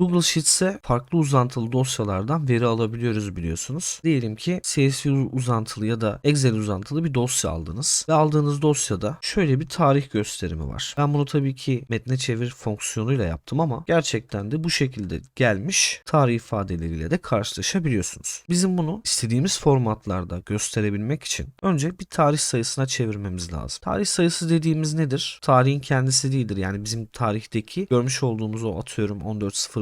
Google Sheets'e farklı uzantılı dosyalardan veri alabiliyoruz biliyorsunuz. Diyelim ki CSV uzantılı ya da Excel uzantılı bir dosya aldınız ve aldığınız dosyada şöyle bir tarih gösterimi var. Ben bunu tabii ki metne çevir fonksiyonuyla yaptım ama gerçekten de bu şekilde gelmiş tarih ifadeleriyle de karşılaşabiliyorsunuz. Bizim bunu istediğimiz formatlarda gösterebilmek için önce bir tarih sayısına çevirmemiz lazım. Tarih sayısı dediğimiz nedir? Tarihin kendisi değildir. Yani bizim tarihteki görmüş olduğumuz o atıyorum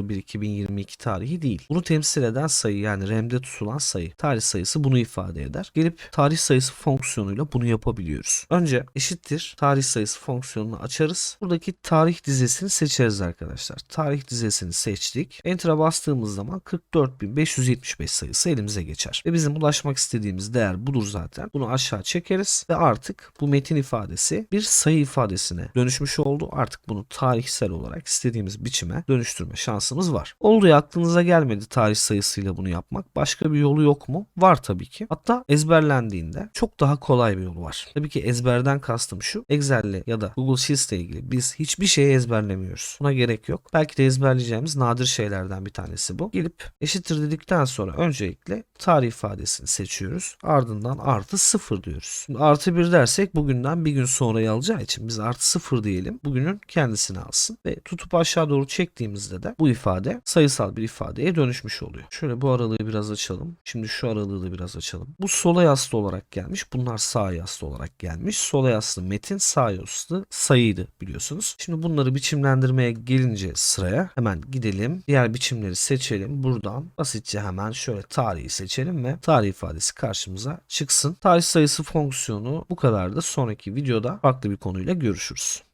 14.01.2022 tarihi değil. Bunu temsil eden sayı yani RAM'de tutulan sayı. Tarih sayısı bunu ifade eder. Gelip tarih sayısı fonksiyonuyla bunu yapabiliyoruz. Önce eşittir tarih sayısı fonksiyonunu açarız. Buradaki tarih dizesini seçeriz arkadaşlar. Tarih dizesini seçtik. Enter'a bastığımız zaman 44.575 sayısı elimize geçer. Ve bizim ulaşmak istediğimiz değer budur zaten. Bunu aşağı çekeriz ve artık bu metin ifadesi bir sayı ifadesine dönüşmüş oldu. Artık bunu tarihsel olarak istediğimiz biçime dönüştürme şansımız var. Oldu ya aklınıza gelmedi tarih sayısıyla bunu yapmak. Başka bir yolu yok mu? Var tabii ki. Hatta ezberlendiğinde çok daha kolay bir yolu var. Tabii ki ezberden kastım şu. Excel'le ya da Google Sheets ile ilgili biz hiçbir şeyi ezberlemiyoruz. Buna gerek yok. Belki de ezberleyeceğimiz nadir şeylerden bir tanesi bu. Gelip eşittir dedikten sonra öncelikle tarih ifadesini seçiyoruz. Ardından artı sıfır diyoruz. Şimdi artı bir dersek bugünden bir gün sonrayı alacağı için biz artı sıfır diyelim. Bugünün kendisini alsın. Ve tutup aşağı doğru çektiğimizde de bu ifade sayısal bir ifadeye dönüşmüş oluyor. Şöyle bu aralığı biraz açalım. Şimdi şu aralığı da biraz açalım. Bu sola yaslı olarak gelmiş. Bunlar sağ yaslı olarak gelmiş. Sola yaslı metin sağ yaslı sayıydı biliyorsunuz. Şimdi bunları biçimlendirmeye gelince sıraya hemen gidelim. Diğer biçimleri seçelim. Buradan basitçe hemen şöyle tarihi seçelim ve tarih ifadesi karşımıza çıksın. Tarih sayısı fonksiyonu bu kadar da sonraki videoda farklı bir konuyla görüşürüz.